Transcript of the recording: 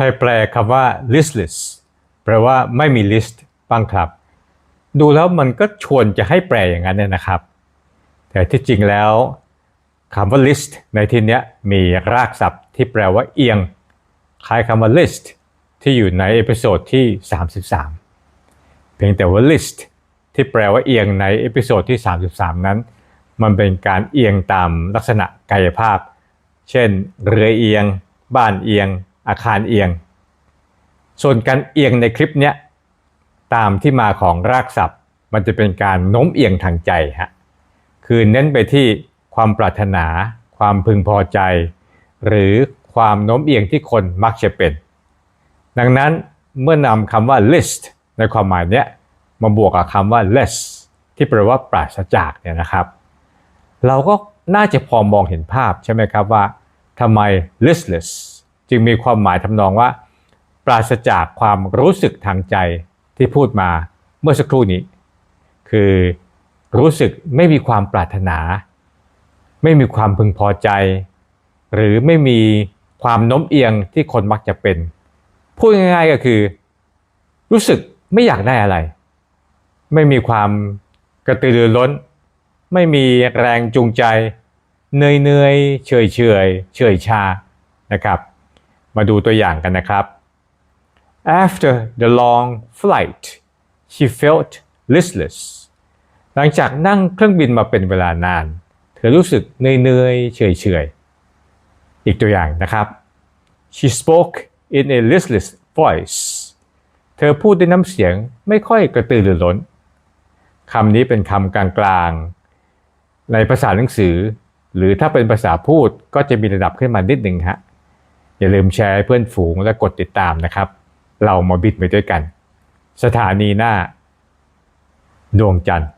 ครแปลคำว่า listless แปลว่าไม่มี list บ้างครับ ดูแล้วมันก็ชวนจะให้แปลอย่างนั้นเนี่ยนะครับ แต่ที่จริงแล้วคำว่า list ในที่นี้มีรากศัพท์ที่แปลว่าเอียง คล้ายคำว่า list ที่อยู่ในเอพิโซดที่ 33 เพียงแต่ว่า list ที่แปลว่าเอียงในเอพิโซดที่ 33 นั้น มันเป็นการเอียงตามลักษณะกายภาพ เช่น เรือเอียง บ้านเอียง อาคารเอียง ส่วนการเอียงในคลิปเนี้ยตามที่มาของรากศัพท์ มันจะเป็นการโน้มเอียงทางใจฮะคือเน้นไปที่ความปรารถนา ความพึงพอใจ หรือความโน้มเอียงที่คนมักจะเป็น ดังนั้นเมื่อนำคำว่า list ในความหมายเนี้ยมาบวกกับคำว่า less ที่แปลว่าปราศจากเนี่ยนะครับ เราก็น่าจะพอมองเห็นภาพใช่ไหมครับว่าทำไม listless จึงมีความหมายทำนองว่า ปราศจากความรู้สึกทางใจที่พูดมาเมื่อสักครู่นี้ คือรู้สึกไม่มีความปรารถนา ไม่มีความพึงพอใจ หรือไม่มีความโน้มเอียงที่คนมักจะเป็น พูดง่ายๆก็คือ รู้สึกไม่อยากได้อะไร ไม่มีความกระตือรือร้น ไม่มีแรงจูงใจเนยเนยๆเฉยเฉยเฉยชานะครับ มาดูตัวอย่างกันนะครับ After the long flight she felt listless หลังจากนั่งเครื่องบินมาเป็นเวลานาน เธอรู้สึกเนยเนยๆเฉยเฉยๆอีกตัวอย่างนะครับ She spoke in a listless voice เธอพูดด้วยน้ำเสียงไม่ค่อยกระตือรือร้นคำนี้เป็นคำกลางๆ ในภาษาหนังสือ หรือถ้าเป็นภาษาพูดก็จะมีระดับขึ้นมานิดหนึ่งฮะ อย่าลืมแชร์ให้เพื่อนฝูงและกดติดตามนะครับ เรามาบิดไปด้วยกัน สถานีหน้า ดวงจันทร์